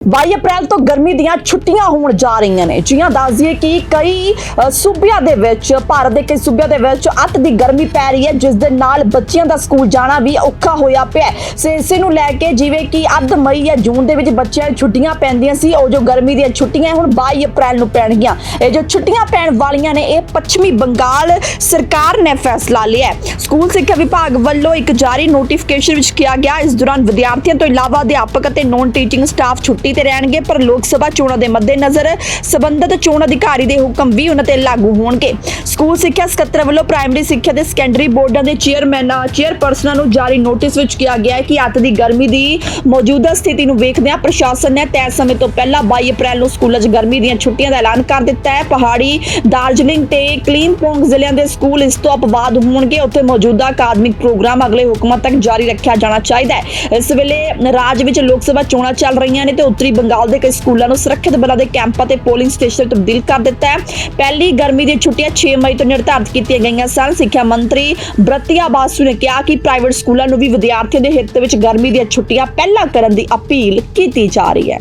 22 ਅਪ੍ਰੈਲ ਤੋਂ ਗਰਮੀ ਦੀਆਂ ਛੁੱਟੀਆਂ ਹੋਣ ਜਾ ਰਹੀਆਂ ਨੇ। ਜੀਆਂ ਦੱਸ ਦਈਏ ਕਿ ਕਈ ਸੂਬਿਆਂ ਦੇ ਵਿੱਚ, ਭਾਰਤ ਦੇ ਕਈ ਸੂਬਿਆਂ ਦੇ ਵਿੱਚ ਅੱਤ ਦੀ ਗਰਮੀ ਪੈ ਰਹੀ ਹੈ, ਜਿਸ ਦੇ ਨਾਲ ਬੱਚਿਆਂ ਦਾ ਸਕੂਲ ਜਾਣਾ ਵੀ ਔਖਾ ਹੋਇਆ ਪਿਆ ਸੋ ਇਸੇ ਨੂੰ ਲੈ ਕੇ ਜਿਵੇਂ ਕਿ ਅੱਧ ਮਈ ਜਾਂ ਜੂਨ ਦੇ ਵਿੱਚ ਬੱਚਿਆਂ ਨੂੰ ਛੁੱਟੀਆਂ ਪੈਂਦੀਆਂ ਸੀ, ਉਹ ਜੋ ਗਰਮੀ ਦੀਆਂ ਛੁੱਟੀਆਂ ਹੁਣ 22 ਅਪ੍ਰੈਲ ਨੂੰ ਪੈਣਗੀਆਂ। ਇਹ ਜੋ ਛੁੱਟੀਆਂ ਪੈਣ ਵਾਲੀਆਂ ਨੇ, ਇਹ ਪੱਛਮੀ ਬੰਗਾਲ ਸਰਕਾਰ ਨੇ ਫੈਸਲਾ ਲਿਆ ਸਕੂਲ ਸਿੱਖਿਆ ਵਿਭਾਗ ਵੱਲੋਂ ਇੱਕ ਜਾਰੀ ਨੋਟੀਫਿਕੇਸ਼ਨ ਵਿੱਚ ਕਿਹਾ ਗਿਆ, ਇਸ ਦੌਰਾਨ ਵਿਦਿਆਰਥੀਆਂ ਤੋਂ ਇਲਾਵਾ ਅਧਿਆਪਕ ਅਤੇ ਨੌਨ ਟੀਚਿੰਗ ਸਟਾਫ ਛੁੱਟੀ ਤੇ ਰਹਿਣਗੇ, ਪਰ ਲੋਕ ਸਭਾ ਚੋਣਾਂ ਦੇ ਮੱਦੇਨਜ਼ਰ ਸਬੰਧਤ ਚੋਣ ਅਧਿਕਾਰੀ ਦੇ ਹੁਕਮ ਵੀ ਉਹਨਾਂ ਤੇ ਲਾਗੂ ਹੋਣਗੇ। ਸਕੂਲ ਸਿੱਖਿਆ ਸਕੱਤਰ ਵੱਲੋਂ ਪ੍ਰਾਇਮਰੀ ਸਿੱਖਿਆ ਤੇ ਸੈਕੰਡਰੀ ਬੋਰਡਾਂ ਦੇ ਚੇਅਰਮੈਨਾਂ ਚੇਅਰਪਰਸਨਾਂ ਨੂੰ ਜਾਰੀ ਨੋਟਿਸ ਵਿੱਚ ਕਿਹਾ ਗਿਆ ਹੈ ਕਿ ਅੱਤ ਦੀ ਗਰਮੀ ਦੀ ਮੌਜੂਦਾ ਸਥਿਤੀ ਨੂੰ ਵੇਖਦਿਆਂ ਪ੍ਰਸ਼ਾਸਨ ਨੇ ਤੈਅ ਸਮੇਂ ਤੋਂ ਪਹਿਲਾਂ 22 ਅਪ੍ਰੈਲ ਨੂੰ ਸਕੂਲਾਂ 'ਚ ਗਰਮੀ ਦੀਆਂ ਛੁੱਟੀਆਂ ਦਾ ਐਲਾਨ ਕਰ ਦਿੱਤਾ ਹੈ। ਪਹਾੜੀ ਦਾਰਜਲਿੰਗ ਤੇ ਕਲੀਮਪੋਂਗ ਜ਼ਿਲ੍ਹਿਆਂ ਦੇ ਸਕੂਲ ਇਸ ਤੋਂ ਅਪਵਾਦ ਹੋਣਗੇ। ਉੱਥੇ ਮੌਜੂਦਾ ਅਕਾਦਮਿਕ ਪ੍ਰੋਗਰਾਮ ਅਗਲੇ ਹੁਕਮਾਂ ਤੱਕ ਜਾਰੀ ਰੱਖਿਆ ਜਾਣਾ ਚਾਹੀਦਾ ਹੈ। ਇਸ ਵੇਲੇ ਰਾਜ ਵਿੱਚ ਲੋਕ ਸਭਾ ਚੋਣਾਂ ਚੱਲ ਰਹੀਆਂ ਨੇ ਤੇ ਉੱਤਰੀ ਬੰਗਾਲ ਦੇ ਕਈ ਸਕੂਲਾਂ ਨੂੰ ਸੁਰੱਖਿਅਤ ਬਲਾਂ ਦੇ ਕੈਂਪਾਂ ਤੇ ਪੋਲਿੰਗ ਸਟੇਸ਼ਨ ਤਬਦੀਲ ਕਰ ਦਿੱਤਾ ਹੈ। ਪਹਿਲੀ ਗਰਮੀ ਦੀਆਂ ਛੁੱਟੀਆਂ 6 ਮਈ ਤੋਂ ਨਿਰਧਾਰਤ ਕੀਤੀਆਂ ਗਈਆਂ ਸਨ। ਸਿੱਖਿਆ ਮੰਤਰੀ ਬ੍ਰਤੀਆ ਬਾਸੂ ਨੇ ਕਿਹਾ ਕਿ ਪ੍ਰਾਈਵੇਟ ਸਕੂਲਾਂ ਨੂੰ ਵੀ ਵਿਦਿਆਰਥੀਆਂ ਦੇ ਹਿੱਤ ਵਿੱਚ ਗਰਮੀ ਦੀਆਂ ਛੁੱਟੀਆਂ ਪਹਿਲਾਂ ਕਰਨ ਦੀ ਅਪੀਲ ਕੀਤੀ ਜਾ ਰਹੀ ਹੈ।